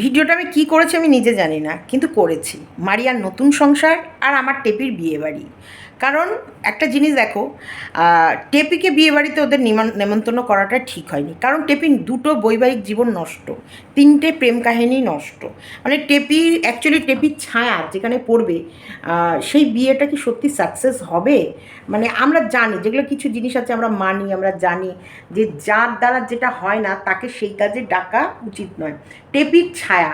ভিডিওটা আমি কী করেছি আমি নিজে জানি না, কিন্তু করেছি। মারিয়ার নতুন সংসার আর আমার টেপির বিয়ে বাড়ি কারণ একটা জিনিস দেখো টেপিকে বিয়ে বাড়িতে ওদের নিমন- নেমন্তন্ন করাটা ঠিক হয়নি। কারণ টেপির দুটো বৈবাহিক জীবন নষ্ট, তিনটে প্রেম কাহিনী নষ্ট। মানে টেপি অ্যাকচুয়ালি টেপির ছায়া যেখানে পড়বে সেই বিয়েটা কি সত্যি সাকসেস হবে? মানে আমরা জানি, যেগুলো কিছু জিনিস আছে আমরা মানি, আমরা জানি যে যার দ্বারা যেটা হয় না, তাকে সেই কাজে ডাকা উচিত নয়। টেপির ছায়া,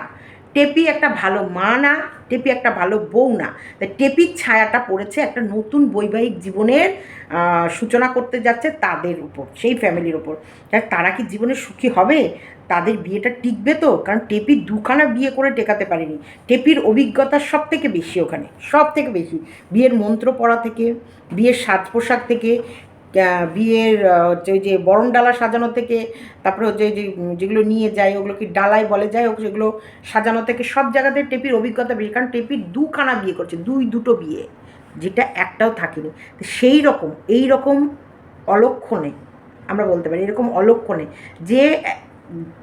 টেপি একটা ভালো মা না টেপি একটা ভালো বউ না। তাই টেপির ছায়াটা পড়েছে একটা নতুন বৈবাহিক জীবনের সূচনা করতে যাচ্ছে তাদের উপর, সেই ফ্যামিলির উপর। তারা কি জীবনে সুখী হবে? তাদের বিয়েটা টিকবে তো? কারণ টেপি দুখানা বিয়ে করে টেকাতে পারেনি। টেপির অভিজ্ঞতা সব থেকে বেশি ওখানে সব থেকে বেশি। বিয়ের মন্ত্র পড়া থেকে, বিয়ের সাজ পোশাক থেকে বিয়ের হচ্ছে ওই যে বরণ ডালা সাজানো থেকে, তারপরে হচ্ছে যে যেগুলো নিয়ে যায় ওগুলো কি ডালায় বলে যায় হোক সেগুলো সাজানো থেকে সব জায়গাতে টেপির অভিজ্ঞতা বেশি, কারণ টেপির দুখানা বিয়ে করছে, দুই, দুটো বিয়ে, যেটা একটাও থাকেনি। তো সেই রকম, এই রকম অলক্ষণে, আমরা বলতে পারি এরকম অলক্ষণে যে,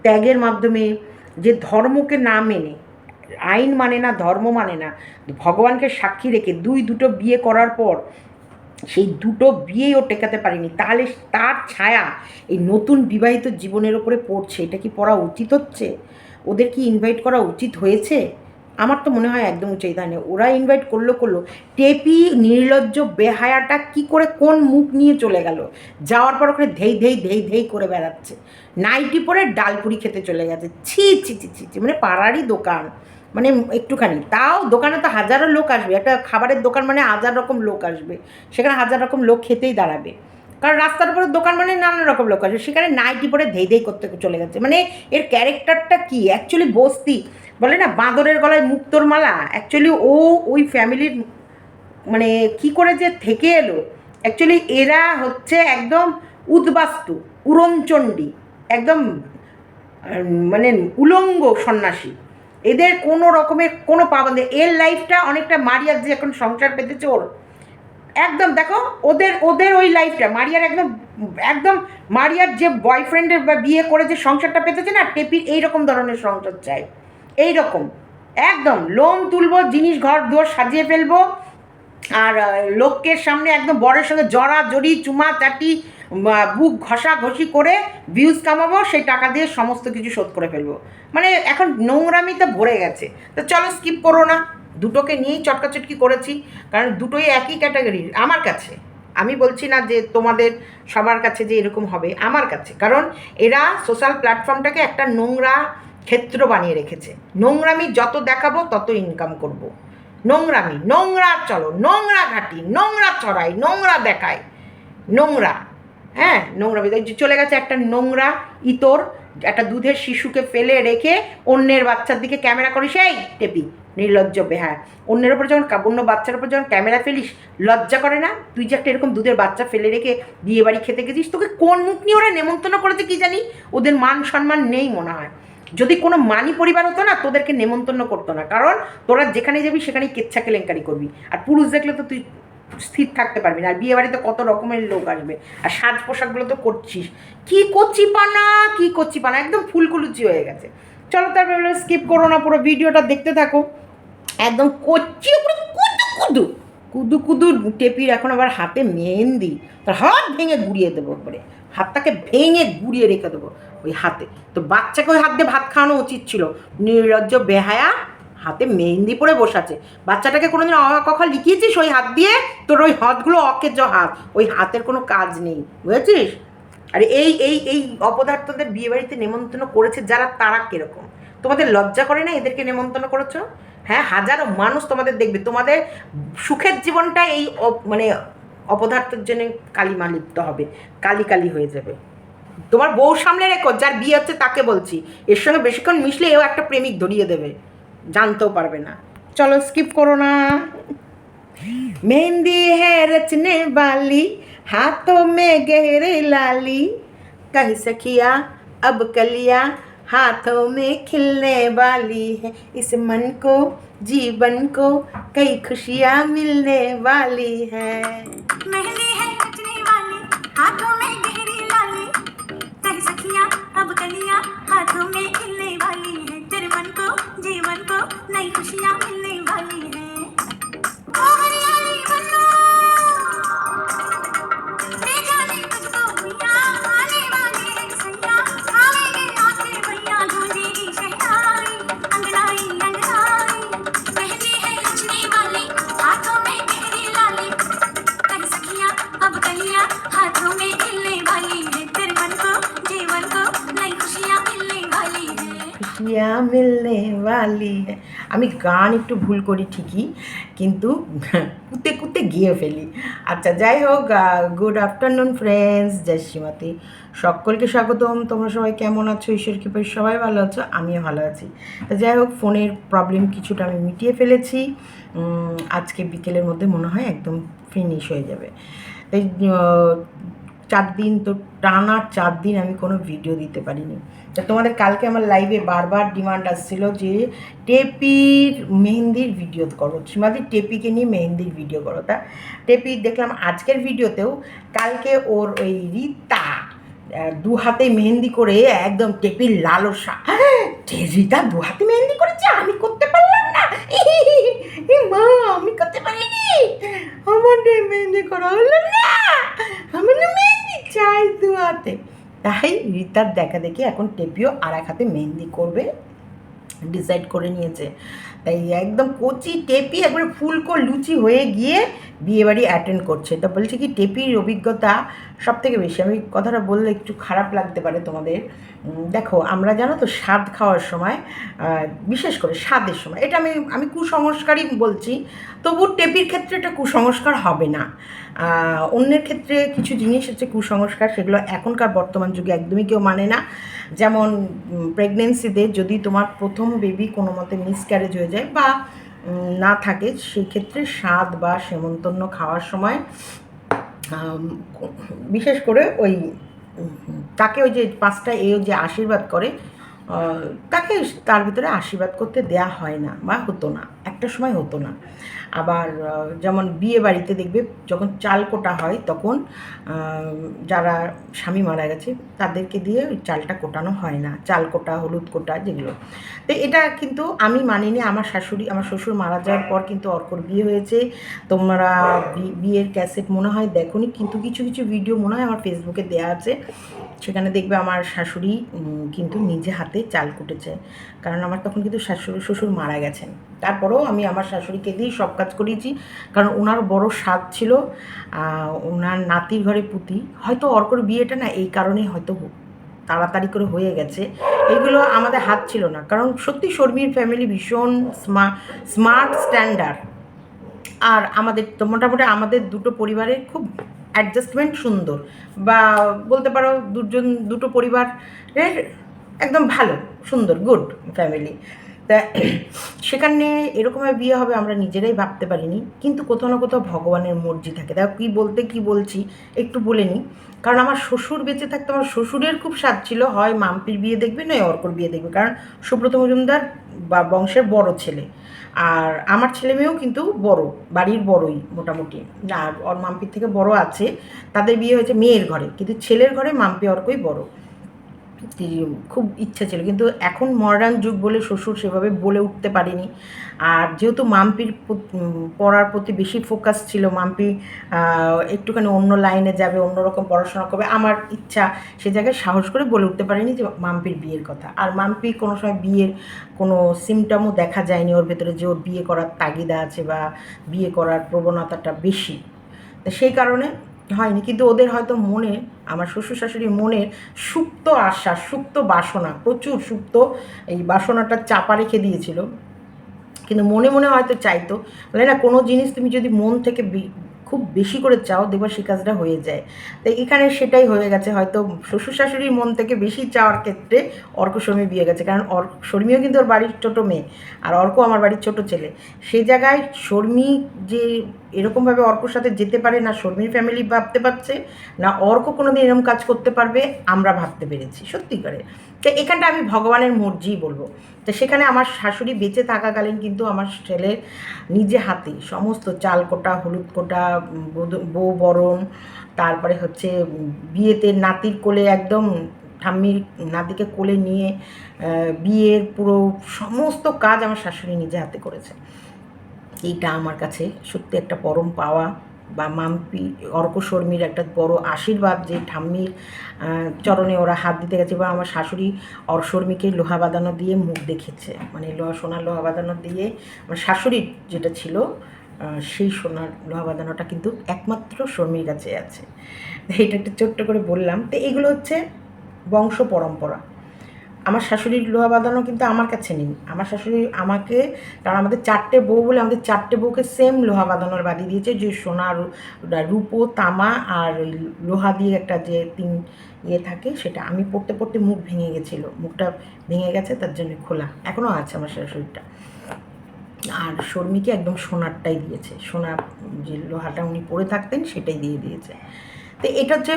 ত্যাগের মাধ্যমে, যে ধর্মকে না মেনে, আইন মানে না, ধর্ম মানে না, ভগবানকে সাক্ষী রেখে দুই, দুটো বিয়ে করার পর সেই দুটো বিয়েও টেকাতে পারেনি। তাহলে তার ছায়া এই নতুন বিবাহিত জীবনের ওপরে পড়ছে, এটা কি পড়া উচিত হচ্ছে? ওদের কি ইনভাইট করা উচিত হয়েছে? আমার তো মনে হয় একদম উচিত হয়নি। ওরা ইনভাইট করল করল। টেপি, নির্লজ্জ, বেহায়াটা কি করে কোন মুখ নিয়ে চলে গেল? যাওয়ার পর ওখানে ধেই ধেই ধেই ধেই করে বেড়াচ্ছে। নাইটি পরে ডালপুরি খেতে চলে গেছে। ছি ছি ছি ছি মানে পাড়ারই দোকান। মানে একটুখানি। তাও দোকানে তো হাজারো লোক আসবে। একটা খাবারের দোকান মানে হাজার রকম লোক আসবে। সেখানে হাজার রকম লোক খেতেই দাঁড়াবে। কারণ রাস্তার উপরে দোকান মানে নানান রকম লোক আসবে। সেখানে নাইটি পরে ধেই ধেই করতে চলে গেছে মানে এর ক্যারেক্টারটা কি? অ্যাকচুয়ালি বস্তি। বলে না, বাঁদরের গলায় মুক্তোর মালা। অ্যাকচুয়ালি ও ওই ফ্যামিলির মানে কি করে যে থেকে এলো? অ্যাকচুয়ালি এরা হচ্ছে একদম উদ্বাস্তু, উড়নচণ্ডী, একদম মানে উলঙ্গ সন্ন্যাসী। এদের কোনো রকমের কোনো পাবন্দ নেই। এর লাইফটা অনেকটা মারিয়ার যে এখন সংসার পেতেছে ওর। একদম দেখো, ওদের ওদের ওই লাইফটা মারিয়ার একদম একদম মারিয়ার যে বয়ফ্রেন্ডের বা বিয়ে করে যে সংসারটা পেতেছে না টেপির এই রকম ধরনের সংসার চাই এই রকম একদম লোন তুলবো, জিনিস ঘর দুয়ার সাজিয়ে ফেলব, আর লোকের সামনে একদম বরের সঙ্গে জড়া জড়ি চুমা চাটি বুক ঘষা ঘষি করে ভিউজ কামাবো, সেই টাকা দিয়ে সমস্ত কিছু শোধ করে ফেলব। মানে এখন নোংরামিতে ভরে গেছে। তো চলো স্কিপ করো না। দুটোকে নিয়েই চটকাচটকি করেছি, কারণ দুটোই একই ক্যাটাগরির আমার কাছে। আমি বলছি না যে তোমাদের সবার কাছে যে এরকম হবে, আমার কাছে। কারণ এরা সোশ্যাল প্ল্যাটফর্মটাকে একটা নোংরা ক্ষেত্র বানিয়ে রেখেছে। নোংরামি যত দেখাবো, তত ইনকাম করব। নোংরামি, নোংরা চলো, নোংরা ঘাটি, নোংরা চড়াই, নোংরা দেখায় নোংরা। হ্যাঁ নোংরা চলে গেছে একটা নোংরা ইতর, একটা দুধের শিশুকে ফেলে রেখে অন্যের বাচ্চার দিকে ক্যামেরা করিস, এই টেপি, নির্লজ্জ বেহায়। অন্যের ওপর যখন অন্য বাচ্চার ওপর যখন ক্যামেরা ফেলিস, লজ্জা করে না? তুই যে একটা এরকম দুধের বাচ্চা ফেলে রেখে বিয়ে বাড়ি খেতে গেছিস, তোকে কোন মুখ নিয়ে ওরা নেমন্তন্ন করেছে কি জানি? ওদের মান সম্মান নেই মনে হয়। যদি কোনো মানি পরিবার হতো না, তোদেরকে নেমন্তন্ন করতো না। কারণ তোরা যেখানে যাবি, সেখানেই কেচ্ছা কেলেঙ্কারি করবি। আর পুরুষ দেখলে তো তুই স্থির থাকতে পারবি না। আর বিয়ে বাড়িতে কত রকমের লোক আসবে। আর সাজ পোশাকগুলো তো করছিস। কি করছি পানা কি করছি পানা একদম ফুলকুলুচি হয়ে গেছে। চলো তারপরে স্কিপ করো না, পুরো ভিডিওটা দেখতে থাকো। একদম কচ্ছি পুরো কুদু কুদু। কুদু কুদু টেপির এখন আবার হাতে মেহেন্দি। তার হাত ভেঙে গুড়িয়ে দেবো একবারে হাতটাকে ভেঙে গুড়িয়ে রেখে দেবো ওই হাতে। তো বাচ্চাকে ওই হাত দিয়ে ভাত খাওয়ানো উচিত ছিল। নির্লজ্জ বেহায়া হাতে মেহেন্দি পরে বসে আছে বাচ্চাটাকে কোনোদিন অ কখা লিখিয়েছিস ওই হাত দিয়ে? তোর ওই হাতগুলো অকেজ হাত। ওই হাতের কোনো কাজ নেই। বুঝেছিস? আর এই এই এই অপদার্থদের বিয়ে বাড়িতে নেমন্তন্ন করেছে যারা, তারা কীরকম? তোমাদের লজ্জা করে না এদেরকে নেমন্তন্ন করেছ? হ্যাঁ হাজারো মানুষ তোমাদের দেখবে। তোমাদের সুখের জীবনটা এই মানে অপদার্থের জন্য কালিমা লিপ্ত হবে। কালি কালি হয়ে যাবে। তোমার বউ সামনে রেখো, যার বিয়ে হচ্ছে তাকে বলছি। এর সঙ্গে বেশিক্ষণ মিশলে এও একটা প্রেমিক ধরিয়ে দেবে। জানতেও পারবে না চলো স্কিপ করো না मेहंदी है रचने वाली हाथों में गहरे लाली कह सखिया अब कलिया हाथों में खिलने वाली है इस मन को जीवन को कई खुशियाँ मिलने वाली है मेहंदी है रचने वाली हाथों में गहरी लाली कह सखिया अब कलिया हाथों में जीवन को नई खुशियाँ मिलने वाली है। খুশিয়া মিলনে वाली है আমি গান একটু ভুল করি ঠিকই কিন্তু কুতে কুতে গিয়ে ফেলি আচ্ছা যাই হোক গুড আফটারনুন ফ্রেন্ডস জয় শ্রীমতী সকলকে স্বাগতম তোমরা সবাই কেমন আছো ঈশ্বর কৃপায় সবাই ভালো আছো আমিও ভালো আছি তো যাই হোক ফোনের প্রবলেম কিছুটা আমি মিটিয়ে ফেলেছি উম, আজকে বিকেলের মধ্যে মনে হয় একদম ফিনিশ হয়ে যাবে তাই আহ, চার দিন তো টানা চার দিন আমি কোনো ভিডিও দিতে পারিনি তা তোমাদের কালকে আমার লাইভে বারবার ডিমান্ড আসছিল যে টেপির মেহেন্দির ভিডিও করো। সীমাদি টেপিকে নিয়ে মেহেন্দির ভিডিও করো। তা টেপি দেখলাম আজকের ভিডিওতেও কালকে ওর ওই রীতা দু হাতে মেহেন্দি করে একদম টেপির লালসা। রীতা দু হাতে মেহেন্দি করেছে? আমি করতে পারলাম না। মা, আমি করতে পারিনি। আমার মেহেন্দি করা হলো না। আমি মেহেন্দি চাই দু হাতে তাই রিতার দেখা দেখি এখন টেপিও আর এক হাতে মেহেন্দি করবে ডিসাইড করে নিয়েছে। তাই একদম কচি টেপি, একবারে ফুলকো লুচি হয়ে গিয়ে বিয়েবাড়ি অ্যাটেন্ড করছে। তা বলছে কি, টেপির অভিজ্ঞতা সব থেকে বেশি। আমি কথাটা বললে একটু খারাপ লাগতে পারে তোমাদের। দেখো, আমরা জানো তো, স্বাদ খাওয়ার সময় বিশেষ করে স্বাদের সময়, এটা আমি আমি কুসংস্কারই বলছি তবু টেপির ক্ষেত্রে এটা কুসংস্কার হবে না। অন্যের ক্ষেত্রে কিছু জিনিস হচ্ছে কুসংস্কার, সেগুলো এখনকার বর্তমান যুগে একদমই কেউ মানে না। যেমন প্রেগনেন্সিতে যদি তোমার প্রথম বেবি কোনো মতে মিসক্যারেজ হয়ে যায় বা না থাকে, সেক্ষেত্রে স্বাদ বা সেমন্তন্য খাওয়ার সময় বিশেষ করে ওই, তাকে ওই যে পাঁচটা এ যে আশীর্বাদ করে তাকে তার ভিতরে আশীর্বাদ করতে দেয়া হয় না বা হতো না, একটা সময় হতো না। আবার যেমন বিয়ে বাড়িতে দেখবে যখন চাল কোটা হয় তখন যারা স্বামী মারা গেছে তাদেরকে দিয়ে ওই চালটা কোটানো হয় না। চাল কোটা, হলুদ কোটা যেগুলো। তো এটা কিন্তু আমি মানিনি। আমার শাশুড়ি, আমার শ্বশুর মারা যাওয়ার পর কিন্তু অর্কর বিয়ে হয়েছে। তোমরা বিয়ের ক্যাসেট মনে হয় দেখোনি, কিন্তু কিছু কিছু ভিডিও মনে হয় আমার ফেসবুকে দেওয়া আছে। সেখানে দেখবে আমার শাশুড়ি কিন্তু নিজে হাতে চাল কুটেছে। কারণ আমার তখন কিন্তু শাশুড়ি, শ্বশুর মারা গেছেন। তারপরেও আমি আমার শাশুড়িকে দিয়েই সব কাজ করিয়েছি। কারণ ওনার বড় স্বাদ ছিল ওনার নাতির ঘরে পুঁতি। হয়তো অর্কর বিয়েটা না, এই কারণেই হয়তো তাড়াতাড়ি করে হয়ে গেছে। এগুলো আমাদের হাত ছিল না। কারণ সত্যি শর্মীর ফ্যামিলি ভীষণ স্মার্ট স্মার্ট স্ট্যান্ডার্ড আর আমাদের তো মোটামুটি আমাদের দুটো পরিবারের খুব অ্যাডজাস্টমেন্ট সুন্দর। বা বলতে পারো দুজন, দুটো পরিবারের একদম ভালো, সুন্দর গুড ফ্যামিলি তা সেখানে এরকমভাবে বিয়ে হবে আমরা নিজেরাই ভাবতে পারিনি, কিন্তু কোথাও না কোথাও ভগবানের মর্জি থাকে। দেখো কী বলতে কি বলছি, একটু বলে নিই। কারণ আমার শ্বশুর বেঁচে থাকতে আমার শ্বশুরের খুব স্বাদ ছিল, হয় মাম্পির বিয়ে দেখবে নয় অর্কর বিয়ে দেখবে। কারণ সুব্রত মজুমদার বা বংশের বড় ছেলে। আর আমার ছেলে মেয়েও কিন্তু বড়, বাড়ির বড়ই মোটামুটি। আর ওর মাম্পির থেকে বড় আছে, তাদের বিয়ে হয়েছে মেয়ের ঘরে। কিন্তু ছেলের ঘরে মাম্পি অর্কই বড়। খুব ইচ্ছা ছিল। কিন্তু এখন মডার্ন যুগ বলে শ্বশুর সেভাবে বলে উঠতে পারিনি। আর যেহেতু মাম্পির পড়ার প্রতি বেশি ফোকাস ছিল, মাম্পি একটুখানি অন্য লাইনে যাবে অন্যরকম পড়াশোনা করবে, আমার ইচ্ছা সে জায়গায় সাহস করে বলে উঠতে পারিনি যে মাম্পির বিয়ের কথা। আর মাম্পি কোনো সময় বিয়ের কোনো সিমটমও দেখা যায়নি ওর ভেতরে যে ওর বিয়ে করার তাগিদা আছে বা বিয়ে করার প্রবণতাটা বেশি। সেই কারণে হয়নি, কিন্তু ওদের হয়তো মনে, আমার শ্বশুর শাশুড়ির মনের সুপ্ত আশা সুপ্ত বাসনা, প্রচুর সুপ্ত এই বাসনাটা চাপা রেখে দিয়েছিল। কিন্তু মনে মনে হয়তো চাইতো, বলে না কোনো জিনিস তুমি যদি মন থেকে খুব বেশি করে চাও, দেখবা সে কাজটা হয়ে যায়। তো এখানে সেটাই হয়ে গেছে, হয়তো শ্বশুর শাশুড়ির মন থেকে বেশি চাওয়ার ক্ষেত্রে অর্ক শর্মী বিয়ে গেছে। কারণ অর্ক, শর্মীও কিন্তু ওর বাড়ির ছোটো মেয়ে, আর অর্ক আমার বাড়ির ছোট ছেলে। সেই জায়গায় শর্মী যে এরকমভাবে অর্কর সাথে যেতে পারে না, শর্মীর ফ্যামিলি ভাবতে পারছে, না অর্ক কোনোদিন এরকম কাজ করতে পারবে, আমরা ভাবতে পেরেছি। সত্যি করে। তো এখানটা আমি ভগবানের মর্জি বলব। তো সেখানে আমার শাশুড়ি বেঁচে থাকাকালীন কিন্তু আমার ছেলে নিজে হাতে সমস্ত চাল কোটা, হলুদ কোটা বউ বরণ, তারপরে হচ্ছে বিয়েতে নাতির কোলে একদম ঠাম্মির নাতিকে কোলে নিয়ে বিয়ের পুরো সমস্ত কাজ আমার শাশুড়ি নিজে হাতে করেছে। এইটা আমার কাছে সত্যি একটা পরম পাওয়া। বা মাম্পি, অর্ক শর্মীর একটা বড় আশীর্বাদ যে ঠাম্মির চরণে ওরা হাত দিতে গেছে বা আমার শাশুড়ি অর্শর্মীকে লোহা বাঁধানো দিয়ে মুখ দেখেছে। মানে লোহা, সোনার লোহা বাঁধানো দিয়ে আমার শাশুড়ির যেটা ছিল সেই সোনার লোহা বাঁধানোটা কিন্তু একমাত্র শর্মীর কাছে আছে। এটা একটা ছোট্ট করে বললাম। তো এগুলো হচ্ছে বংশ পরম্পরা। আমার শাশুড়ির লোহা বাঁধানো কিন্তু আমার কাছে নেই। আমার শাশুড়ি আমাকে কারণ আমাদের চারটে বউ বলে আমাদের চারটে বউকে সেম লোহা বাঁধানোর বাদি দিয়েছে, যে সোনা, রু- রূপো, তামা আর ওই লোহা দিয়ে একটা যে তিন ইয়ে থাকে সেটা। আমি পড়তে পড়তে মুখ ভেঙে গেছিল, মুখটা ভেঙে গেছে, তার জন্য খোলা। এখনও আছে আমার শাশুড়িটা। আর শর্মিকে একদম সোনারটাই দিয়েছে। সোনার যে লোহাটা উনি পরে থাকতেন সেটাই দিয়ে দিয়েছে। তো এটা হচ্ছে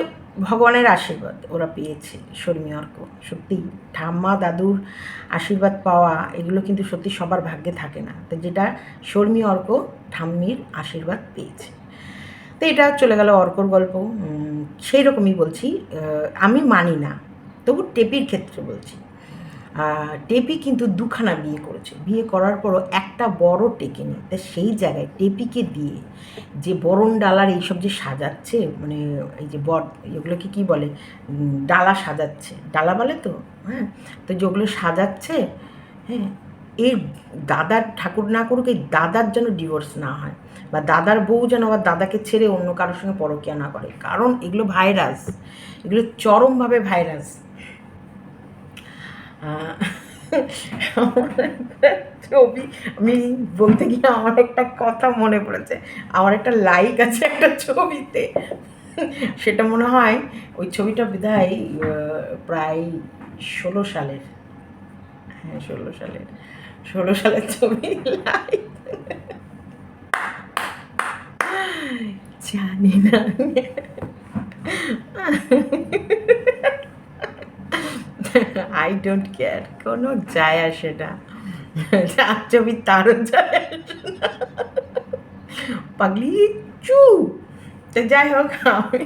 ভগবানের আশীর্বাদ ওরা পেয়েছে, শর্মী অর্ক। সত্যি, ঠাম্মা, দাদুর আশীর্বাদ পাওয়া, এগুলো কিন্তু সত্যি সবার ভাগ্যে থাকে না। তো যেটা শর্মী অর্ক, ঠাম্মির আশীর্বাদ পেয়েছে। তো এটা চলে গেল অর্কর গল্প। সেই রকমই বলছি। আমি মানি না, তবু টেপির ক্ষেত্রে বলছি। টেপি কিন্তু দুখানা বিয়ে করেছে। বিয়ে করার পরও একটা বড় টেকে টেকেনি তা সেই জায়গায় টেপিকে দিয়ে যে বরণ ডালার এইসব যে সাজাচ্ছে মানে এই যে বট, এগুলোকে কি বলে? ডালা সাজাচ্ছে। ডালা বলে তো? হ্যাঁ? তো যেগুলো সাজাচ্ছে হ্যাঁ এর দাদার ঠাকুর না করুক, এই দাদার যেন ডিভোর্স না হয় বা দাদার বউ যেন আবার দাদাকে ছেড়ে অন্য কারোর সঙ্গে পরকিয়া না করে। কারণ এগুলো ভাইরাস এগুলো চরমভাবে ভাইরাস ছবি আমি বলতে গিয়ে আমার একটা কথা মনে পড়েছে। আমার একটা লাইক আছে একটা ছবিতে। সেটা মনে হয় ওই ছবিটা বিধায় প্রায় ষোলো সালের। হ্যাঁ ষোলো সালের। ষোলো সালের ছবি লাইক জানি না। আই ডোন্ট কেয়ার কোনো যায় আসে না। ছবি তারও যায় পাগলি, চু। যাই হোক, আমি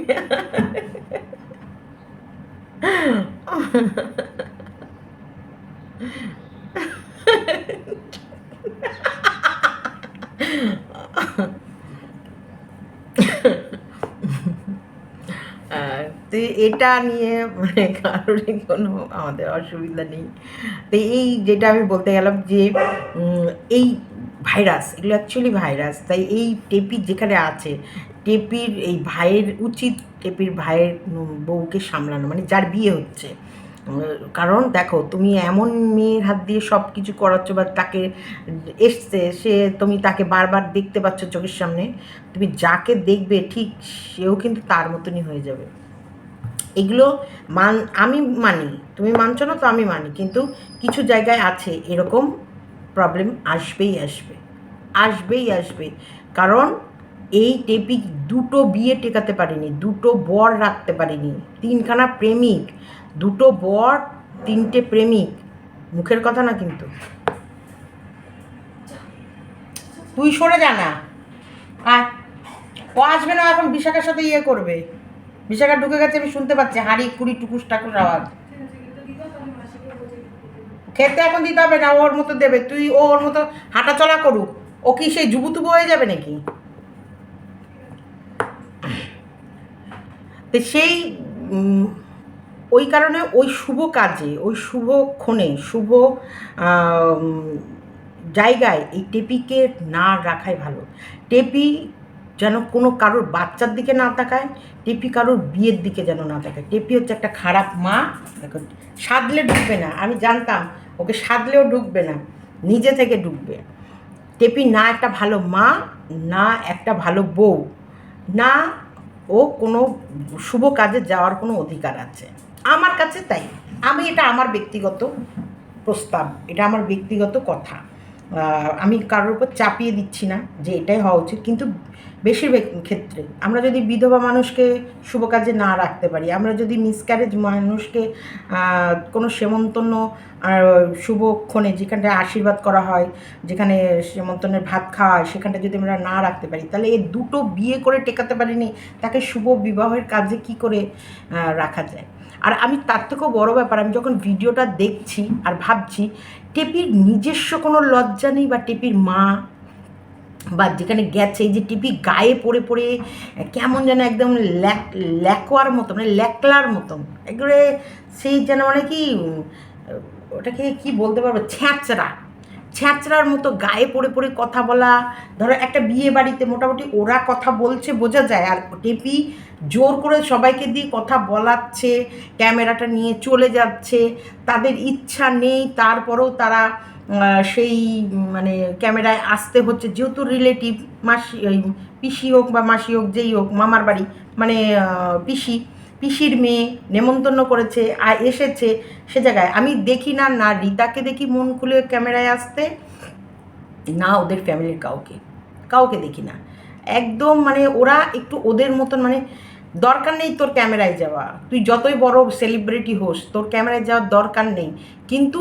তো এটা নিয়ে মানে কারোরই কোনো আমাদের অসুবিধা নেই। তো এই যেটা আমি বলতে গেলাম যে এই ভাইরাস, এগুলো অ্যাকচুয়ালি ভাইরাস, তাই এই টেপি যেখানে আছে, টেপির এই ভাইয়ের উচিত টেপির ভাইয়ের বউকে সামলানো মানে যার বিয়ে হচ্ছে। কারণ দেখো, তুমি এমন মেয়ের হাত দিয়ে সব কিছু করাচ্ছ বা তাকে এসছে, সে তুমি তাকে বারবার দেখতে পাচ্ছ চোখের সামনে, তুমি যাকে দেখবে ঠিক সেও কিন্তু তার মতনই হয়ে যাবে। এগুলো মান, আমি মানি, তুমি মানছো না তো আমি মানি, কিন্তু কিছু জায়গায় আছে এরকম প্রবলেম আসবেই আসবে আসবেই আসবে। কারণ এই টেপিক দুটো বিয়ে টেকাতে পারিনি, দুটো বর রাখতে পারিনি, তিনখানা প্রেমিক, দুটো বর, তিনটে প্রেমিক, মুখের কথা না কিন্তু। তুই সরে যা না আর ও আসবে না, এখন বিশাখার সাথে ইয়ে করবে। বিশাখা ঢুকে গেছে, আমি শুনতে পাচ্ছি, হাঁড়ি, কুড়ি, টুকুস টাকুর আওয়াজ। খেতে এখন দিতে হবে না ওর মতো দেবে, তুই ও ওর মতো হাঁটা চলা করুক, ও কি সেই জুবুতুবু হয়ে যাবে নাকি? তো সেই ওই কারণে ওই শুভ কাজে, ওই শুভ ক্ষণে, শুভ জায়গায় এই টেপিকে না রাখাই ভালো। টেপি যেন কোনো কারোর বাচ্চার দিকে না তাকায়, টেপি কারোর বিয়ের দিকে যেন না তাকায়। টেপি হচ্ছে একটা খারাপ মা, দেখো সাদলে ঢুকবে না, আমি জানতাম, ওকে সাদলেও ঢুকবে না, নিজে থেকে ঢুকবে। টেপি না একটা ভালো মা, না একটা ভালো বউ, না ও কোনো শুভ কাজে যাওয়ার কোনো অধিকার আছে। আমার কাছে তাই। আমি এটা আমার ব্যক্তিগত প্রস্তাব, এটা আমার ব্যক্তিগত কথা। আমি কারোর উপর চাপিয়ে দিচ্ছি না যে এটাই হওয়া উচিত, কিন্তু বেশিরভাগ ক্ষেত্রে। আমরা যদি বিধবা মানুষকে শুভ কাজে না রাখতে পারি, আমরা যদি মিসক্যারেজ মানুষকে কোনো সেমন্তন্য শুভক্ষণে যেখানটা আশীর্বাদ করা হয়, যেখানে সেমন্তনের ভাত খাওয়া হয়, সেখানটা যদি আমরা না রাখতে পারি, তাহলে এই দুটো বিয়ে করে টেকাতে পারিনি, তাকে শুভ বিবাহের কাজে কি করে রাখা যায়? আর আমি তার থেকেও বড় ব্যাপার, আমি যখন ভিডিওটা দেখছি আর ভাবছি, টেপির নিজস্ব কোনো লজ্জা নেই বা টেপির মা বা যেখানে গেছে, এই যে টিপি গায়ে পড়ে পড়ে, কেমন যেন একদম ল্যাক, ল্যাকোয়ার মতো মানে ল্যাকলার মতন একবারে সেই যেন মানে কি, ওটাকে কি বলতে পারব? ছ্যাঁচড়া। ছ্যাঁচড়ার মতো গায়ে পড়ে পড়ে কথা বলা। ধরো একটা বিয়ে বাড়িতে মোটামুটি ওরা কথা বলছে, বোঝা যায়। আর টেপি জোর করে সবাইকে দিয়ে কথা বলাচ্ছে, ক্যামেরাটা নিয়ে চলে যাচ্ছে। তাদের ইচ্ছা নেই, তারপরেও তারা সেই মানে ক্যামেরায় আসতে হচ্ছে, যেহেতু রিলেটিভ মাসি, ওই পিসি হোক বা মাসি হোক, যেই হোক, মামার বাড়ি মানে পিসি, পিসির মেয়ে নেমন্তন্ন করেছে আর এসেছে সে জায়গায়। আমি দেখি না না রিতাকে দেখি মন খুলে ক্যামেরায় আসতে, না ওদের ফ্যামিলির কাউকে। কাউকে দেখি না। একদম মানে ওরা একটু ওদের মতন মানে দরকার নেই তোর ক্যামেরায় যাওয়া। তুই যতই বড় সেলিব্রিটি হোস, তোর ক্যামেরায় যাওয়ার দরকার নেই। কিন্তু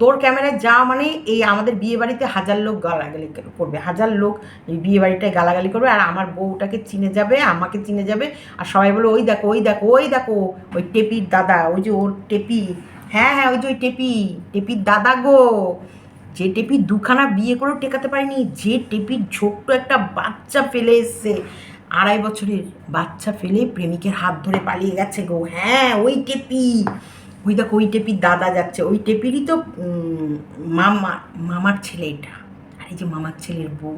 তোর ক্যামেরায় যাওয়া মানে এই আমাদের বিয়ে বাড়িতে হাজার লোক গালাগালি করবে, হাজার লোক এই বিয়ে বাড়িটায় গালাগালি করবে আর আমার বউটাকে চিনে যাবে, আমাকে চিনে যাবে আর সবাই বলে, ওই দেখো ওই দেখো ওই দেখো, ওই টেপির দাদা, ওই যে ওর টেপি হ্যাঁ হ্যাঁ ওই যে ওই টেপি, টেপির দাদা গো, যে টেপি দুখানা বিয়ে করেও টেকাতে পারেনি, যে টেপির ছোট্ট একটা বাচ্চা ফেলে এসছে, আড়াই বছরের বাচ্চা ফেলে প্রেমিকের হাত ধরে পালিয়ে গেছে গো হ্যাঁ ওই টেপি। ওই দেখো, ওই টেপির দাদা যাচ্ছে, ওই টেপিরই তো মামা, মামার ছেলে এটা। আর এই যে মামার ছেলের বউ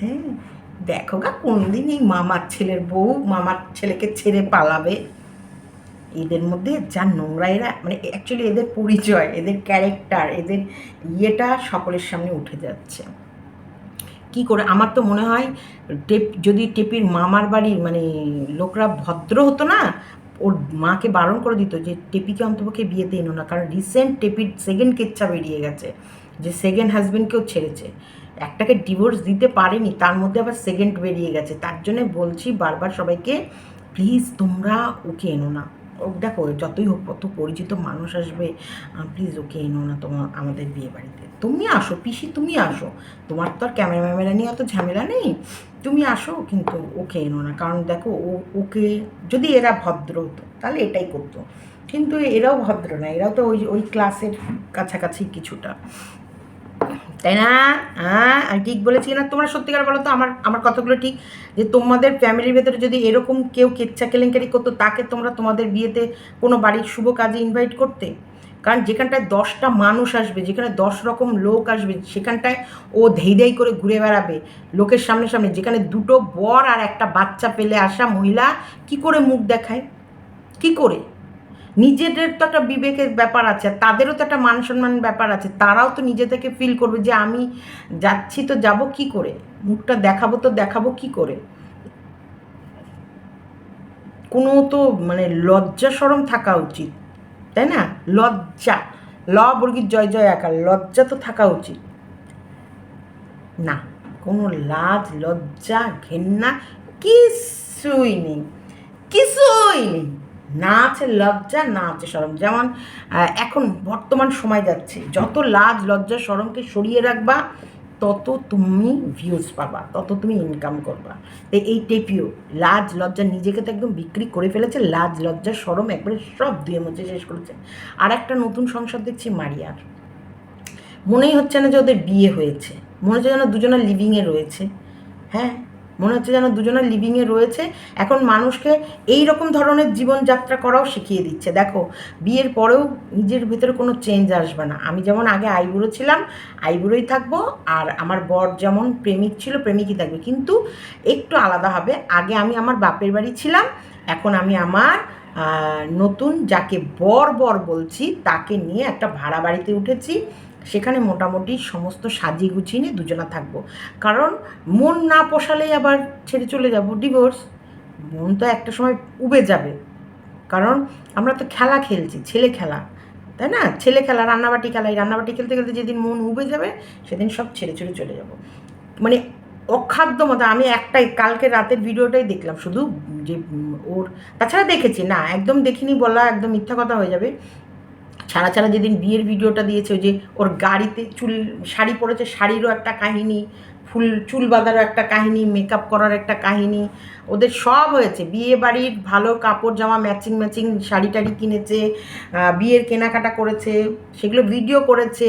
হ্যাঁ? দেখো গা, কোনদিন এই মামার ছেলের বউ মামার ছেলেকে ছেড়ে পালাবে? এদের মধ্যে যা নোংরা এরা মানে অ্যাকচুয়ালি এদের পরিচয়, এদের ক্যারেক্টার এদের ইয়েটা সকলের সামনে উঠে যাচ্ছে। কি করে, আমার তো মনে হয়, টেপ, যদি টেপির মামার বাড়ির মানে লোকরা ভদ্র হতো না ওর মাকে বারণ করে দিত যে, টেপিকে অন্তপক্ষে বিয়েতে এনো না। কারণ রিসেন্ট টেপির সেকেন্ড কেচ্ছা বেরিয়ে গেছে, যে সেকেন্ড হাজবেন্ডকেও ছেড়েছে। একটাকে ডিভোর্স দিতে পারেনি, তার মধ্যে আবার সেকেন্ড বেরিয়ে গেছে। তার জন্য বলছি বারবার সবাইকে, প্লিজ তোমরা ওকে এনো না। ও দেখো, যতই হোক, কত পরিচিত মানুষ আসবে প্লিজ ওকে এনো না তোমার আমাদের বিয়ে বাড়িতে তুমি আসো, পিসি, তুমি আসো। তোমার তো আর ক্যামেরা ম্যামেরা নিয়ে অত ঝামেলা নেই। তুমি আসো, কিন্তু ওকে এনো না। কারণ দেখো, ও, ওকে যদি এরা ভদ্র হতো, তাহলে এটাই করতো। কিন্তু এরাও ভদ্র না, এরাও তো ওই ওই ক্লাসের কাছাকাছি কিছুটা। তাই না? হ্যাঁ আমি ঠিক বলেছি না? তোমরা সত্যিকার বলো তো, আমার আমার কথাগুলো ঠিক? যে তোমাদের ফ্যামিলির ভেতরে যদি এরকম কেউ কেচ্ছা কেলেঙ্কারি করতো, তাকে তোমরা তোমাদের বিয়েতে কোনো বাড়ির শুভ কাজে ইনভাইট করতে? কারণ যেখানটায় দশটা মানুষ আসবে, যেখানে দশ রকম লোক আসবে, সেখানটায় ও ধেই ধেই করে ঘুরে বেড়াবে। লোকের সামনে সামনে, যেখানে দুটো বর আর একটা বাচ্চা পেলে আসা মহিলা, কি করে মুখ দেখায়? কি করে? নিজেদের তো একটা বিবেকের ব্যাপার আছে, তাদেরও তো একটা মান সম্মান ব্যাপার আছে, তারাও তো নিজে থেকে ফিল করবে যে আমি যাচ্ছি তো যাব কি করে? মুখটা দেখাবো তো দেখাবো কি করে? কোনো তো মানে লজ্জা সরম থাকা উচিত। তাই না? লজ্জা। ল বর্গীর জয় জয় আকার, লজ্জা তো থাকা উচিত। না, কোনো লাজ, লজ্জা, ঘেন্না কিছুই নেই। কিছুই নেই। না আছে লজ্জা, না আছে সরম। যেমন এখন বর্তমান সময় যাচ্ছে। যত লাজ, লজ্জা, সরমকে সরিয়ে রাখবা তত তুমি ভিউজ পাবা, তত তুমি ইনকাম করবা। তো এই টেপিও লাজ লজ্জা নিজেকে তো একদম বিক্রি করে ফেলেছে লাজ লজ্জা, সরম একবারে সব দুয়ে মধ্যে শেষ করেছে। আর একটা নতুন সংসার দেখছি মারিয়ার। মনেই হচ্ছে না যে ওদের বিয়ে হয়েছে। মনে হচ্ছে যেন দুজনের লিভিংয়ে রয়েছে। হ্যাঁ? মনে হচ্ছে যেন দুজনের লিভিংয়ে রয়েছে। এখন মানুষকে এই রকম ধরনের জীবনযাত্রা করাও শিখিয়ে দিচ্ছে। দেখো, বিয়ের পরেও নিজের ভেতরে কোনো চেঞ্জ আসবে না। আমি যেমন আগে আইবুড়ো ছিলাম, আইবুড়োই থাকব আর আমার বর যেমন প্রেমিক ছিল, প্রেমিকই থাকবে। কিন্তু একটু আলাদা হবে। আগে আমি আমার বাপের বাড়ি ছিলাম, এখন আমি আমার নতুন যাকে বর বর বলছি, তাকে নিয়ে একটা ভাড়া বাড়িতে উঠেছি। সেখানে মোটামুটি সমস্ত সাজিয়ে গুছিয়ে নিয়ে দুজনা থাকব। কারণ মন না পোষালেই আবার ছেড়ে চলে যাব ডিভোর্স মন তো একটা সময় উবে যাবে। কারণ আমরা তো খেলা খেলছি, ছেলে খেলা, তাই না? ছেলে খেলা, রান্নাবাটি খেলা, এই রান্নাবাটি খেলতে খেলতে যেদিন মন উবে যাবে, সেদিন সব ছেড়ে ছেড়ে চলে যাব। মানে অখাদ্য মতো, আমি একটাই, কালকে রাতের ভিডিওটাই দেখলাম, শুধু যে ওর, তাছাড়া দেখেছি, না, একদম দেখিনি বলা, একদম মিথ্যা কথা হয়ে যাবে। ছাড়া ছাড়া যেদিন বিয়ের ভিডিওটা দিয়েছে, ওই যে ওর গাড়িতে চুল, শাড়ি পরেছে, শাড়িরও একটা কাহিনী, ফুল, চুল বাঁধারও একটা কাহিনী মেকআপ করার একটা কাহিনী, ওদের সব হয়েছে। বিয়ে বাড়ির ভালো কাপড় জামা ম্যাচিং ম্যাচিং শাড়ি টাড়ি কিনেছে বিয়ের কেনাকাটা করেছে, সেগুলো ভিডিও করেছে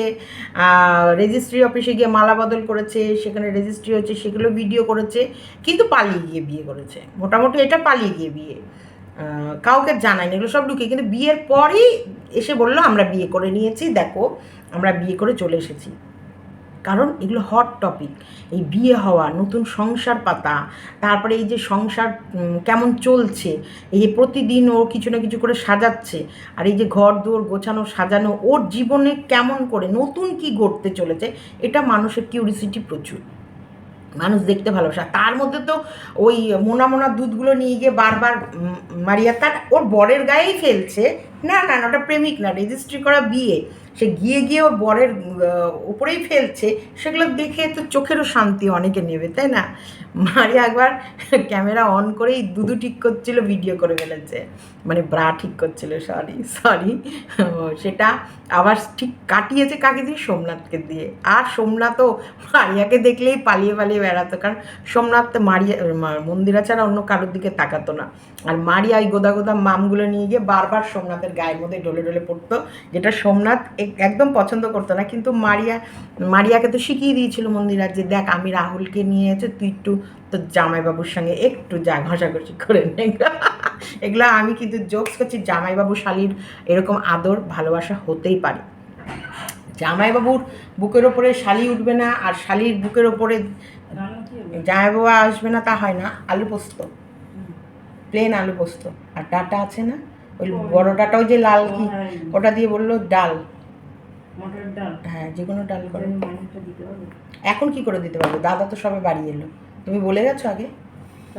রেজিস্ট্রি অফিসে গিয়ে মালা বদল করেছে, সেখানে রেজিস্ট্রি হচ্ছে সেগুলো ভিডিও করেছে, কিন্তু পালিয়ে গিয়ে বিয়ে করেছে। মোটামুটি এটা পালিয়ে গিয়ে বিয়ে। কাউকে জানায়নি এগুলো সব ঢুকে কিন্তু বিয়ের পরই এসে বলল, আমরা বিয়ে করে নিয়েছি, দেখো, আমরা বিয়ে করে চলে এসেছি। কারণ এগুলো হট টপিক এই বিয়ে হওয়া, নতুন সংসার পাতা, তারপরে এই যে সংসার কেমন চলছে, এই যে প্রতিদিন ও কিছু না কিছু করে সাজাচ্ছে, আর এই যে ঘর দুয়ার গোছানো, সাজানো, ওর জীবনে কেমন করে নতুন কি ঘটতে চলেছে, এটা মানুষের কিউরিসিটি প্রচুর। মানুষ দেখতে ভালোবাসে। তার মধ্যে তো ওই মোনা মোনা দুধগুলো নিয়ে গিয়ে বারবার মারিয়া তার ওর বরের গায়েই ফেলছে। না না না, ওটা প্রেমিক না রেজিস্ট্রি করা বিয়ে। সে গিয়ে গিয়ে ওর বরের উপরেই ফেলছে, সেগুলো দেখে তো চোখেরও শান্তি অনেকে নেবে, তাই না? মারিয়া একবার ক্যামেরা অন করেই দুধু ঠিক করছিল, ভিডিও করে ফেলেছে। মানে ব্রা ঠিক করছিল, সরি সরি। সেটা আবার ঠিক কাটিয়েছে কাকে দিয়ে? সোমনাথকে দিয়ে। আর সোমনাথও মারিয়াকে দেখলেই পালিয়ে পালিয়ে বেড়াতো, কারণ সোমনাথ তো মারিয়া মন্দিরা ছাড়া অন্য কারোর দিকে তাকাতো না। আর মারিয়া এই গোদা গোদা মামগুলো নিয়ে গিয়ে বারবার সোমনাথের গায়ের মধ্যে ডলে ডলে পড়তো, যেটা সোমনাথ একদম পছন্দ করতো না। কিন্তু মারিয়া মারিয়াকে তো শিখিয়ে দিয়েছিল মন্দিরা যে দেখ আমি রাহুলকে নিয়ে এসে তুই একটু তোর জামাইবাবুর সঙ্গে একটু যা ঘষাঘষি করে নে। এগুলো আমি কিন্তু জোকস করছি জামাইবাবু শালির এরকম আদর ভালোবাসা হতেই পারে। জামাইবাবুর বুকের ওপরে শালি উঠবে না আর শালির বুকের ওপরে জামাইবাবু আসবে না তা হয় না। আলু পোস্ত। প্লেন আলু পোস্ত। আর ডাটা আছে না? ওই বড় ডাটা ওই যে লাল কি? ওটা দিয়ে বলল ডাল। ডাল। হ্যাঁ যে কোনো ডাল করে। এখন কি করে দিতে পারব? দাদা তো সবে বাড়ি এলো। তুমি বলে গেছো আগে।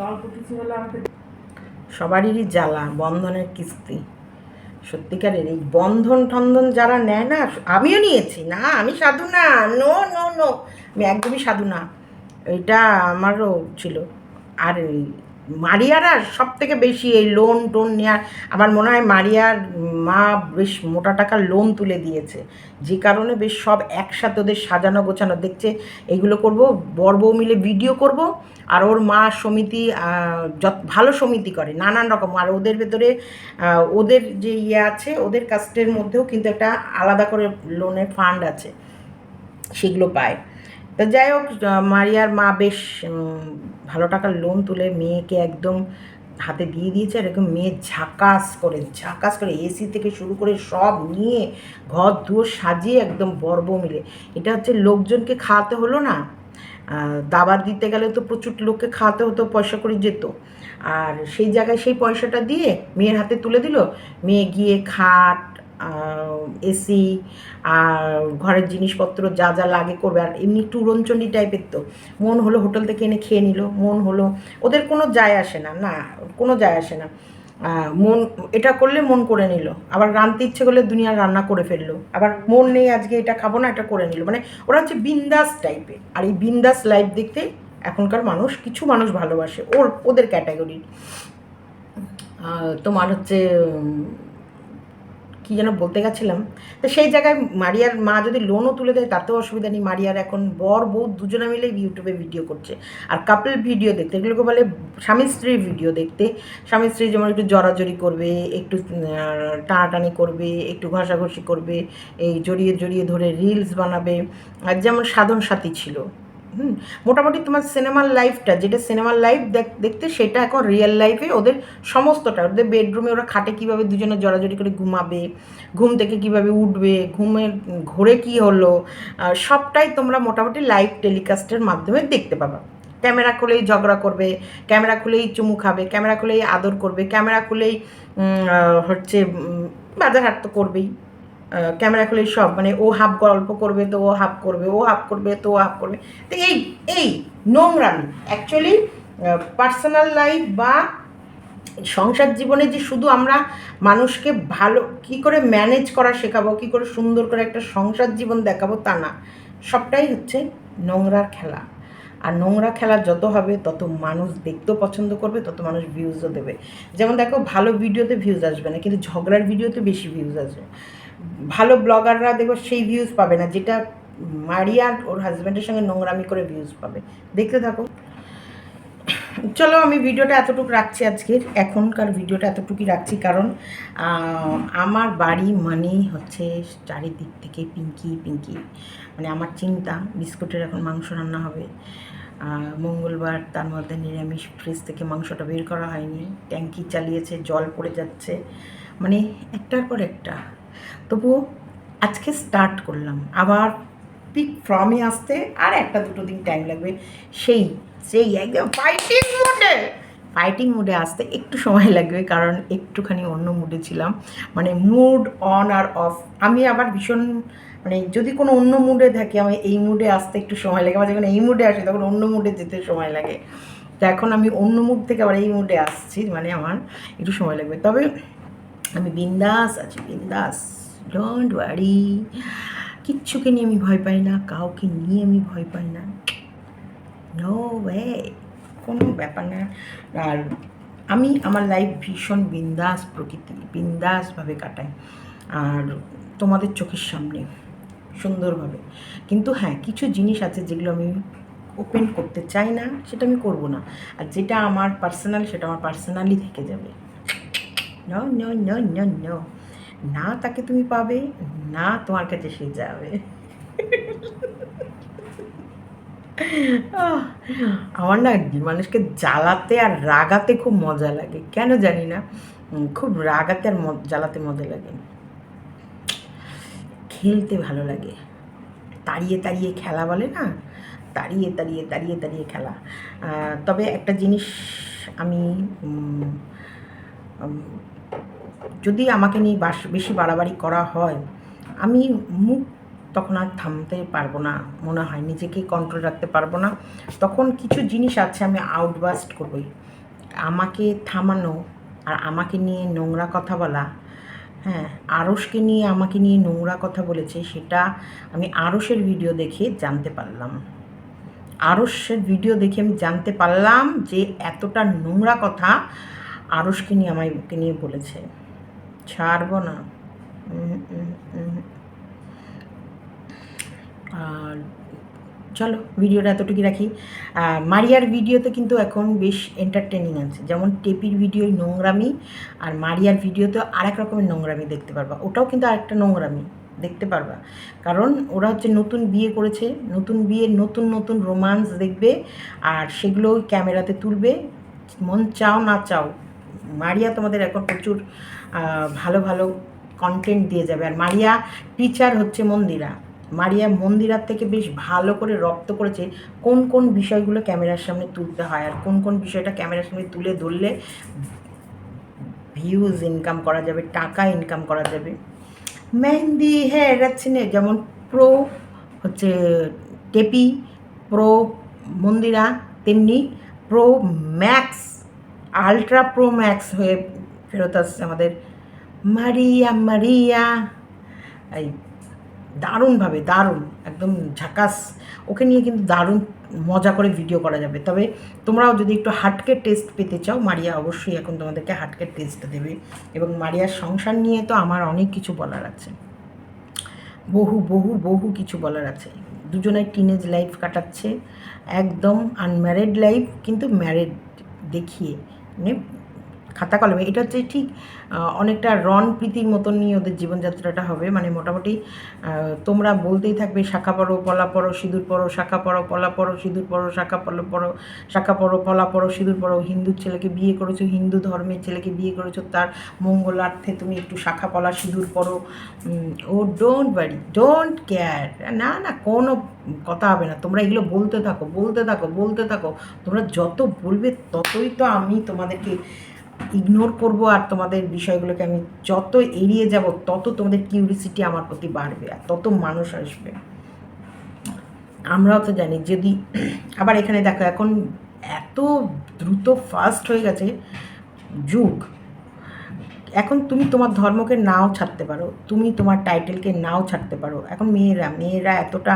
অল্প কিছু হলে আমাকে সবারই জ্বালা বন্ধনের কিস্তি। সত্যিকারের এই বন্ধন টন্ধন যারা নেয় না আমিও নিয়েছি। না আমি সাধু না। No no no. আমি একদমই সাধু না। এটা আমারও ছিল। আর মারিয়ারা সব থেকে বেশি এই লোন টোন নেওয়ার আমার মনে হয় মারিয়ার মা বেশ মোটা টাকার লোন তুলে দিয়েছে। যে কারণে বেশ সব একসাথে ওদের সাজানো গোছানো। দেখছে, এগুলো করব, বর বউ মিলে ভিডিও করব, আর ওর মা সমিতি যত, ভালো সমিতি করে, নানান রকম। আর ওদের ভেতরে ওদের যে ইয়ে আছে, ওদের কাস্টের মধ্যেও কিন্তু একটা আলাদা করে লোনের ফান্ড আছে, সেগুলো পায়। তো যাই হোক মারিয়ার মা বেশ ভালো টাকার লোন তুলে মেয়েকে একদম হাতে দিয়ে দিয়েছে এরকম মেয়ে ঝাকাস করে ঝাকাস করে এসি থেকে শুরু করে সব নিয়ে ঘর দুয়ার সাজিয়ে একদম বর্ব মিলে। এটা হচ্ছে লোকজনকে খাওয়াতে হলো না দাবার দিতে গেলে তো প্রচুর লোককে খাওয়াতে হতো, পয়সা করে যেত। আর সেই জায়গায় সেই পয়সাটা দিয়ে মেয়ের হাতে তুলে দিল, মেয়ে গিয়ে খাট এসি আর ঘরের জিনিসপত্র যা যা লাগে করবে, আর এমনি একটু উড়নচণ্ডী টাইপের তো। মন হলো হোটেল থেকে এনে খেয়ে নিল, মন হলো, ওদের কোনো যায় আসে না না, কোনো যায় আসে না। মন, এটা করলে মন করে নিল, আবার রাঁধতে ইচ্ছে করলে দুনিয়ার রান্না করে ফেলল, আবার মন নেই আজকে এটা খাব না, এটা করে নিল। মানে ওরা হচ্ছে বিন্দাস টাইপের আর এই বিন্দাস লাইফ দেখতে এখনকার মানুষ, কিছু মানুষ ভালোবাসে, ওর, ওদের ক্যাটাগরির তোমার হচ্ছে কি যেন বলতে গেছিলাম। তো সেই জায়গায় মারিয়ার মা যদি লোনও তুলে দেয়, তাতেও অসুবিধা নেই। মারিয়ার এখন বর, বউ দুজনে মিলে ইউটিউবে ভিডিও করছে। আর কাপল ভিডিও দেখতে, এগুলোকে বলে স্বামী স্ত্রীর ভিডিও দেখতে। স্বামী স্ত্রী যেমন একটু জড়াজড়ি করবে, একটু টানাটানি করবে, একটু ঘষাঘষি করবে, এই জড়িয়ে জড়িয়ে ধরে রিলস বানাবে। আর যেমন সাধন সাথী ছিল। হুম, মোটামুটি তোমার সিনেমার লাইফটা যেটা সিনেমার লাইফ দেখতে, সেটা এখন রিয়েল লাইফে ওদের সমস্তটা, ওদের বেডরুমে ওরা খাটে কীভাবে দুজনে জড়াজড়ি করে ঘুমাবে, ঘুম থেকে কীভাবে উঠবে, ঘুমের, ঘোরে কি হলো সবটাই তোমরা মোটামুটি লাইভ টেলিকাস্টের মাধ্যমে দেখতে পাবা। ক্যামেরা খুলেই ঝগড়া করবে, ক্যামেরা খুলেই চুমু খাবে, ক্যামেরা খুলেই আদর করবে, ক্যামেরা খুলেই হচ্ছে বাজার হাট তো করবেই। ক্যামেরা খুলে সব মানে ও হাফ গল্প করবে, তো ও হাফ করবে, ও হাফ করবে, তো ও হাফ করবে। তো এই এই নোংরামি অ্যাকচুয়ালি পার্সোনাল লাইফ বা সংসার জীবনে যে শুধু আমরা মানুষকে ভালো, কি করে ম্যানেজ করা শেখাবো, কি করে সুন্দর করে একটা সংসার জীবন দেখাবো তা না। সবটাই হচ্ছে নোংরার খেলা। আর নোংরা খেলা যত হবে, তত মানুষ দেখতেও পছন্দ করবে, তত মানুষ ভিউজও দেবে। যেমন দেখো, ভালো ভিডিওতে ভিউজ আসবে না, কিন্তু ঝগড়ার ভিডিওতে বেশি ভিউজ আসবে। ভালো ব্লগাররা দেখো সেই ভিউজ পাবে না, যেটা মারিয়া ওর হাজব্যান্ডের সঙ্গে নোংরামি করে ভিউজ পাবে। দেখতে থাকো। চলো আমি ভিডিওটা এতটুকু রাখছি আজকের, এখনকার ভিডিওটা এতটুকুই রাখছি, কারণ আমার বাড়ি মানেই হচ্ছে চারিদিক থেকে পিঙ্কি পিঙ্কি। মানে আমার চিন্তা, বিস্কুটের এখন মাংস রান্না হবে। মঙ্গলবার তার মধ্যে নিরামিষ ফ্রিজ থেকে মাংসটা বের করা হয়নি। ট্যাঙ্কি চালিয়েছে, জল পড়ে যাচ্ছে। মানে একটার পর একটা তবুও আজকে স্টার্ট করলাম। আবার পিক ফ্রমে আসতে আর একটা দুটো দিন টাইম লাগবে। সেই সেই একদম ফাইটিং মোডে ফাইটিং মুডে আসতে একটু সময় লাগবে কারণ একটুখানি অন্য মুডে ছিলাম। মানে মুড অন আর অফ আমি আবার ভীষণ মানে যদি কোনো অন্য মুডে থাকি, আমি এই মুডে আসতে একটু সময় লাগে। আবার যখন এই মুডে আসি, তখন অন্য মুডে যেতে সময় লাগে। তো এখন আমি অন্য মুড থেকে আবার এই মুডে আসছি। মানে আমার একটু সময় লাগবে। তবে আমি বিন্দাস আছি, বিন্দাস। ডোন্ট ওয়ারি কিচ্ছুকে নিয়ে আমি ভয় পাই না, কাউকে নিয়ে আমি ভয় পাই না। নো ওয়ে কোনো ব্যাপার না। আর আমি আমার লাইফ ভীষণ বিন্দাস প্রকৃতি, বিন্দাসভাবে কাটাই। আর তোমাদের চোখের সামনে, সুন্দরভাবে। কিন্তু হ্যাঁ কিছু জিনিস আছে যেগুলো আমি ওপেন করতে চাই না, সেটা আমি করব না। আর যেটা আমার পার্সোনাল সেটা আমার পার্সোনালি থেকে যাবে। No no no no no না তাকে তুমি পাবে, না তোমার কাছে সে যাবে। আমার না মানুষকে জ্বালাতে আর রাগাতে খুব মজা লাগে। কেন জানি না খুব রাগাতে আর জ্বালাতে মজা লাগে। খেলতে ভালো লাগে। তাড়িয়ে তাড়িয়ে খেলা বলে না? তাড়িয়ে তাড়িয়ে তাড়িয়ে তাড়িয়ে খেলা। তবে একটা জিনিস আমি যদি আমাকে নিয়ে বাস বেশি বাড়াবাড়ি করা হয়, আমি মুখ তখন আর থামতে পারব না, মনে হয়। নিজেকে কন্ট্রোল রাখতে পারব না। তখন কিছু জিনিস আছে আমি আউটবাস্ট করবই। আমাকে থামানো আর আমাকে নিয়ে নোংরা কথা বলা হ্যাঁ আরসকে নিয়ে আমাকে নিয়ে নোংরা কথা বলেছে, সেটা আমি আরসের ভিডিও দেখে জানতে পারলাম। আরসের ভিডিও দেখে আমি জানতে পারলাম যে এতটা নোংরা কথা আরসকে নিয়ে আমাকে নিয়ে বলেছে। ছাড়বো না। আর চলো, ভিডিওটা এতটুকু রাখি। মারিয়ার ভিডিওতে কিন্তু এখন বেশ এন্টারটেনিং আছে। যেমন টেপির ভিডিও নোংরামি, আর মারিয়ার ভিডিওতে আরেক রকমের নোংরামি দেখতে পারবা। ওটাও কিন্তু আরেকটা নোংরামি, দেখতে পারবা। কারণ ওরা হচ্ছে নতুন বিয়ে করেছে, নতুন বিয়ে, নতুন নতুন রোমান্স দেখবে, আর সেগুলো ক্যামেরাতে তুলবে। মন চাও না চাও মারিয়া তোমাদের এখন প্রচুর ভালো ভালো কন্টেন্ট দিয়ে যাবে। আর মারিয়া টিচার হচ্ছে মন্দিরা। মারিয়া মন্দিরার থেকে বেশ ভালো করে রপ্ত করেছে কোন কোন বিষয়গুলো ক্যামেরার সামনে তুলতে হয় আর কোন কোন বিষয়টা ক্যামেরার সামনে তুলে ধরলে ভিউজ ইনকাম করা যাবে, টাকা ইনকাম করা যাবে। মেহেন্দি হ্যাঁ রাচ্ছিনে যেমন প্রো হচ্ছে টেপি প্রো মন্দিরা, তেমনি pro max ultra pro max হয়ে ফেরত আসছে আমাদের মারিয়া মারিয়া। এই দারুণভাবে, দারুণ, একদম ঝাকাস। ওকে নিয়ে কিন্তু দারুণ মজা করে ভিডিও করা যাবে। তবে তোমরাও যদি একটু হাটকে টেস্ট পেতে চাও, মারিয়া অবশ্যই এখন তোমাদেরকে হাটকে টেস্ট দেবে। এবং মারিয়ার সংসার নিয়ে তো আমার অনেক কিছু বলার আছে। বহু বহু বহু কিছু বলার আছে। দুজনে টিনেজ লাইফ কাটাচ্ছে। একদম আনম্যারিড লাইফ কিন্তু ম্যারিড দেখিয়ে। মানে খাতা কলমে, এটা হচ্ছে ঠিক অনেকটা রন প্রীতির মতন নিয়ে ওদের জীবনযাত্রাটা হবে। মানে মোটামুটি তোমরা বলতেই থাকবে, শাখা পড়ো, পলা পড়ো, সিঁদুর পড়ো, শাখা পড়ো, পলা পড়ো, সিঁদুর পড়ো, শাখা পড়ো পড়ো, শাখা পড়ো, পলা পড়ো, সিঁদুর পড়ো। হিন্দুর ছেলেকে বিয়ে করেছ, হিন্দু ধর্মের ছেলেকে বিয়ে করেছ, তার মঙ্গলার্থে তুমি একটু শাখা পলা, সিঁদুর পড়ো। ও ডোন্ট ওয়ারি ডোন্ট কেয়ার না না, কোনো কথা হবে না। তোমরা এগুলো বলতে থাকো বলতে থাকো বলতে থাকো। তোমরা যত বলবে ততই তো আমি তোমাদেরকে ইগনোর করব আর তোমাদের বিষয়গুলোকে আমি যত এড়িয়ে যাব, তত তোমাদের কিউরিসিটি আমার প্রতি বাড়বে আর তত মানুষ আসবে। আমরাও তো জানি, যদি আবার এখানে দেখো, এখন এত দ্রুত ফাস্ট হয়ে গেছে যুগ। এখন তুমি তোমার ধর্মকে নাও ছাড়তে পারো, তুমি তোমার টাইটেলকে নাও ছাড়তে পারো। এখন মেয়েরা মেয়েরা এতটা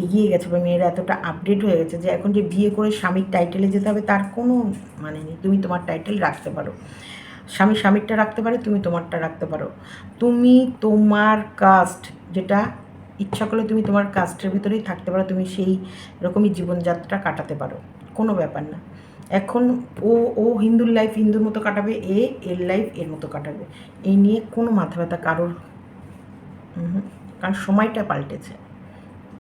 এগিয়ে গেছে বা মেয়েরা এতটা আপডেট হয়ে গেছে যে এখন যে বিয়ে করে স্বামীর টাইটেলে যেতে হবে তার কোনো মানে নেই। তুমি তোমার টাইটেল রাখতে পারো। স্বামী স্বামীরটা রাখতে পারে, তুমি তোমারটা রাখতে পারো। তুমি তোমার কাস্ট যেটা ইচ্ছা করলে তুমি তোমার কাস্টের ভিতরেই থাকতে পারো, তুমি সেই রকমই জীবনযাত্রা কাটাতে পারো। কোনো ব্যাপার না। এখন ও ও হিন্দুর লাইফ হিন্দুর মতো কাটাবে, এ এর লাইফ এর মতো কাটাবে। এই নিয়ে কোনো মাথা ব্যথা কারোর কারণ সময়টা পাল্টেছে।